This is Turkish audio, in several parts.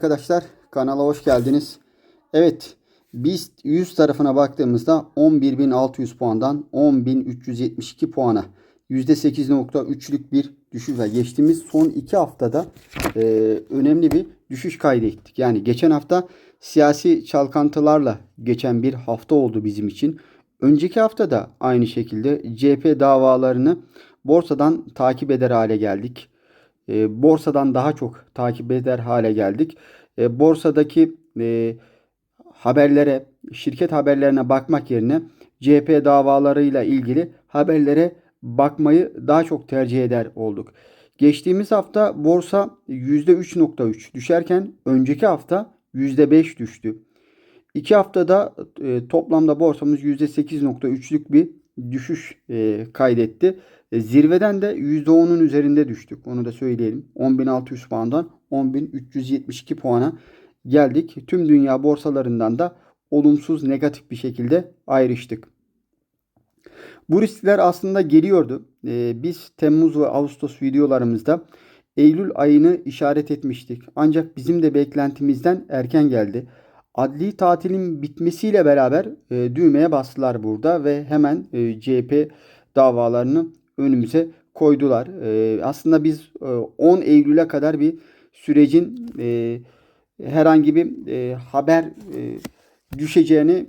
Arkadaşlar kanala hoş geldiniz. Evet BIST 100 tarafına baktığımızda 11.600 puandan 10.372 puana %8.3'lük bir düşüş var. Geçtiğimiz son 2 haftada e, önemli bir düşüş kaydettik. Yani geçen hafta siyasi çalkantılarla geçen bir hafta oldu bizim için. Önceki hafta da aynı şekilde CHP davalarını borsadan takip eder hale geldik e, borsadan daha çok takip eder hale geldik. E, borsadaki e, haberlere, şirket haberlerine bakmak yerine CHP davalarıyla ilgili haberlere bakmayı daha çok tercih eder olduk. Geçtiğimiz hafta borsa %3.3 düşerken önceki hafta %5 düştü. İki haftada e, toplamda borsamız %8.3'lük bir düşüş e, kaydetti. E, zirveden de %10'un üzerinde düştük. Onu da söyleyelim. 10.600 puandan 10.372 puana geldik. Tüm dünya borsalarından da olumsuz negatif bir şekilde ayrıştık. Bu riskler aslında geliyordu. E, biz Temmuz ve Ağustos videolarımızda Eylül ayını işaret etmiştik. Ancak bizim de beklentimizden erken geldi. Adli tatilin bitmesiyle beraber e, düğmeye bastılar burada ve hemen e, CHP davalarını önümüze koydular. E, aslında biz e, 10 Eylül'e kadar bir sürecin e, herhangi bir e, haber e, düşeceğini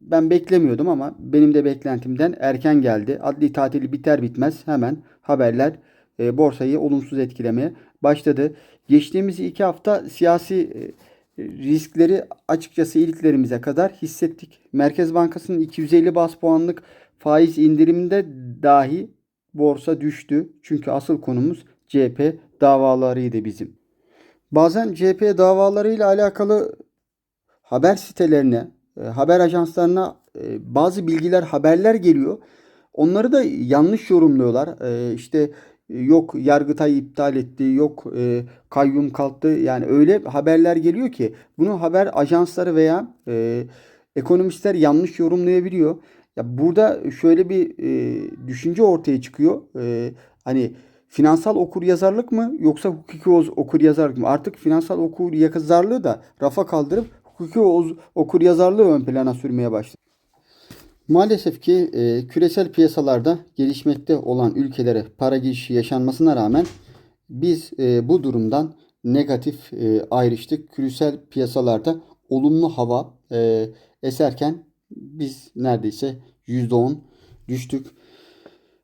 ben beklemiyordum ama benim de beklentimden erken geldi. Adli tatili biter bitmez hemen haberler e, borsayı olumsuz etkilemeye başladı. Geçtiğimiz iki hafta siyasi e, riskleri açıkçası iliklerimize kadar hissettik. Merkez Bankası'nın 250 bas puanlık faiz indiriminde dahi borsa düştü. Çünkü asıl konumuz CHP davalarıydı bizim. Bazen CHP davalarıyla alakalı haber sitelerine, e, haber ajanslarına e, bazı bilgiler, haberler geliyor. Onları da yanlış yorumluyorlar. E, işte yok Yargıtay iptal etti, yok kayyum kalktı. Yani öyle haberler geliyor ki bunu haber ajansları veya ekonomistler yanlış yorumlayabiliyor. Ya burada şöyle bir e, düşünce ortaya çıkıyor. E, hani finansal okur yazarlık mı yoksa hukuki okur yazarlık mı? Artık finansal okur yazarlığı da rafa kaldırıp hukuki okur yazarlığı ön plana sürmeye başladı. Maalesef ki e, küresel piyasalarda gelişmekte olan ülkelere para girişi yaşanmasına rağmen biz e, bu durumdan negatif e, ayrıştık. Küresel piyasalarda olumlu hava e, eserken biz neredeyse %10 düştük.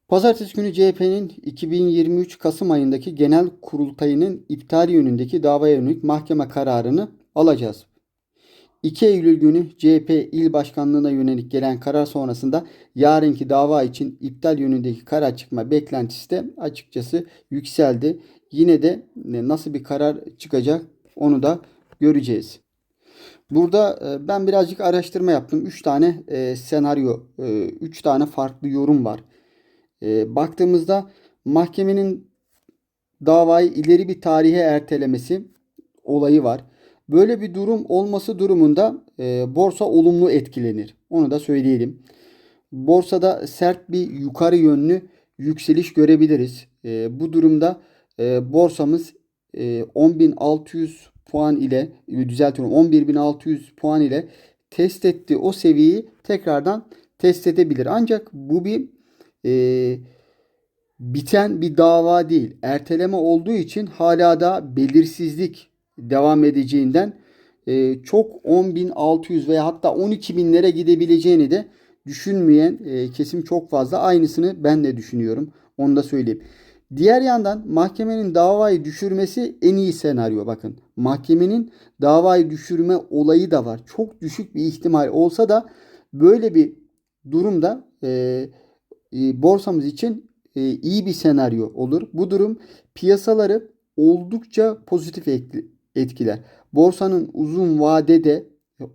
Pazartesi günü CHP'nin 2023 Kasım ayındaki genel kurultayının iptali yönündeki davaya yönelik mahkeme kararını alacağız. 2 Eylül günü CHP il başkanlığına yönelik gelen karar sonrasında yarınki dava için iptal yönündeki karar çıkma beklentisi de açıkçası yükseldi. Yine de nasıl bir karar çıkacak onu da göreceğiz. Burada e, ben birazcık araştırma yaptım. 3 tane e, senaryo, 3 e, tane farklı yorum var. Baktığımızda mahkemenin davayı ileri bir tarihe ertelemesi olayı var. Böyle bir durum olması durumunda borsa olumlu etkilenir. Onu da söyleyelim. Borsada sert bir yukarı yönlü yükseliş görebiliriz. Bu durumda borsamız 10.600 puan ile düzeltiyorum 11.600 puan ile test etti o seviyeyi tekrardan test edebilir. Ancak bu bir e, biten bir dava değil. Erteleme olduğu için hala da belirsizlik devam edeceğinden e, çok 10.600 veya hatta 12.000'lere gidebileceğini de düşünmeyen e, kesim çok fazla. Aynısını ben de düşünüyorum. Onu da söyleyeyim. Diğer yandan mahkemenin davayı düşürmesi en iyi senaryo bakın. Mahkemenin davayı düşürme olayı da var. Çok düşük bir ihtimal olsa da böyle bir durumda e, e, borsamız için e, iyi bir senaryo olur. Bu durum piyasaları oldukça pozitif etkiler. Borsanın uzun vadede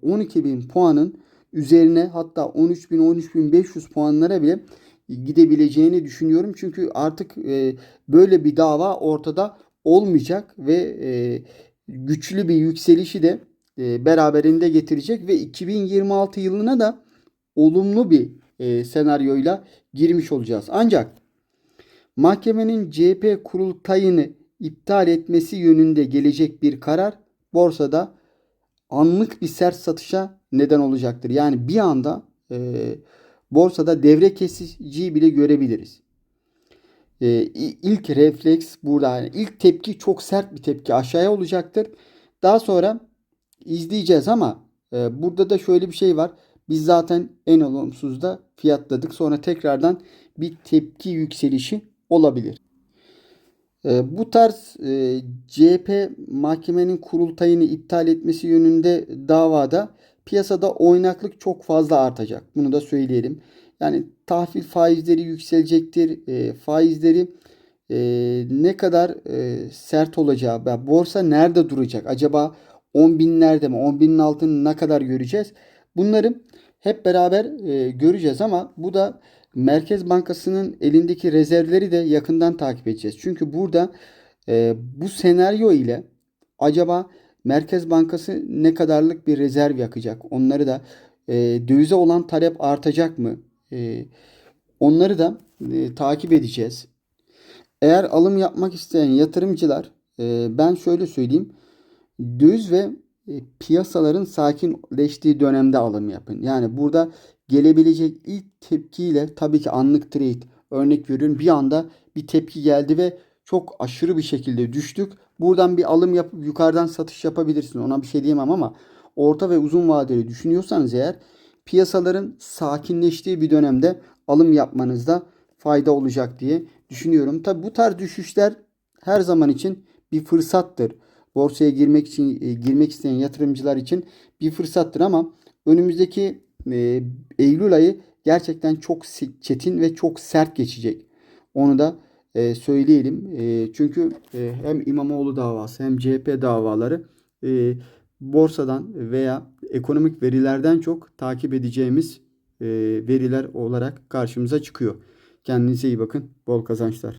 12 bin puanın üzerine hatta 13 bin 13 bin 500 puanlara bile gidebileceğini düşünüyorum. Çünkü artık e, böyle bir dava ortada olmayacak ve e, güçlü bir yükselişi de e, beraberinde getirecek ve 2026 yılına da olumlu bir senaryoyla girmiş olacağız. Ancak mahkemenin CHP kurultayını iptal etmesi yönünde gelecek bir karar borsada anlık bir sert satışa neden olacaktır. Yani bir anda e, borsada devre kesiciyi bile görebiliriz. E, ilk refleks burada yani ilk tepki çok sert bir tepki aşağıya olacaktır. Daha sonra izleyeceğiz ama e, burada da şöyle bir şey var. Biz zaten en olumsuzda fiyatladık. Sonra tekrardan bir tepki yükselişi olabilir. E, bu tarz e, CHP mahkemenin kurultayını iptal etmesi yönünde davada piyasada oynaklık çok fazla artacak. Bunu da söyleyelim. Yani tahvil faizleri yükselecektir. E, faizleri e, ne kadar e, sert olacağı, yani borsa nerede duracak? Acaba 10 binlerde mi? 10 binin altını ne kadar göreceğiz? Bunları hep beraber e, göreceğiz ama bu da Merkez Bankası'nın elindeki rezervleri de yakından takip edeceğiz. Çünkü burada e, bu senaryo ile acaba Merkez Bankası ne kadarlık bir rezerv yakacak? Onları da e, dövize olan talep artacak mı? E, onları da e, takip edeceğiz. Eğer alım yapmak isteyen yatırımcılar e, ben şöyle söyleyeyim. Döviz ve e, piyasaların sakinleştiği dönemde alım yapın. Yani burada gelebilecek ilk tepkiyle tabii ki anlık trade örnek veriyorum bir anda bir tepki geldi ve çok aşırı bir şekilde düştük. Buradan bir alım yapıp yukarıdan satış yapabilirsin. Ona bir şey diyemem ama orta ve uzun vadeli düşünüyorsanız eğer piyasaların sakinleştiği bir dönemde alım yapmanızda fayda olacak diye düşünüyorum. Tabi bu tarz düşüşler her zaman için bir fırsattır. Borsaya girmek için e, girmek isteyen yatırımcılar için bir fırsattır ama önümüzdeki e, Eylül ayı gerçekten çok çetin ve çok sert geçecek. Onu da e, söyleyelim. E, çünkü e, hem İmamoğlu davası hem CHP davaları e, borsadan veya ekonomik verilerden çok takip edeceğimiz e, veriler olarak karşımıza çıkıyor. Kendinize iyi bakın. Bol kazançlar.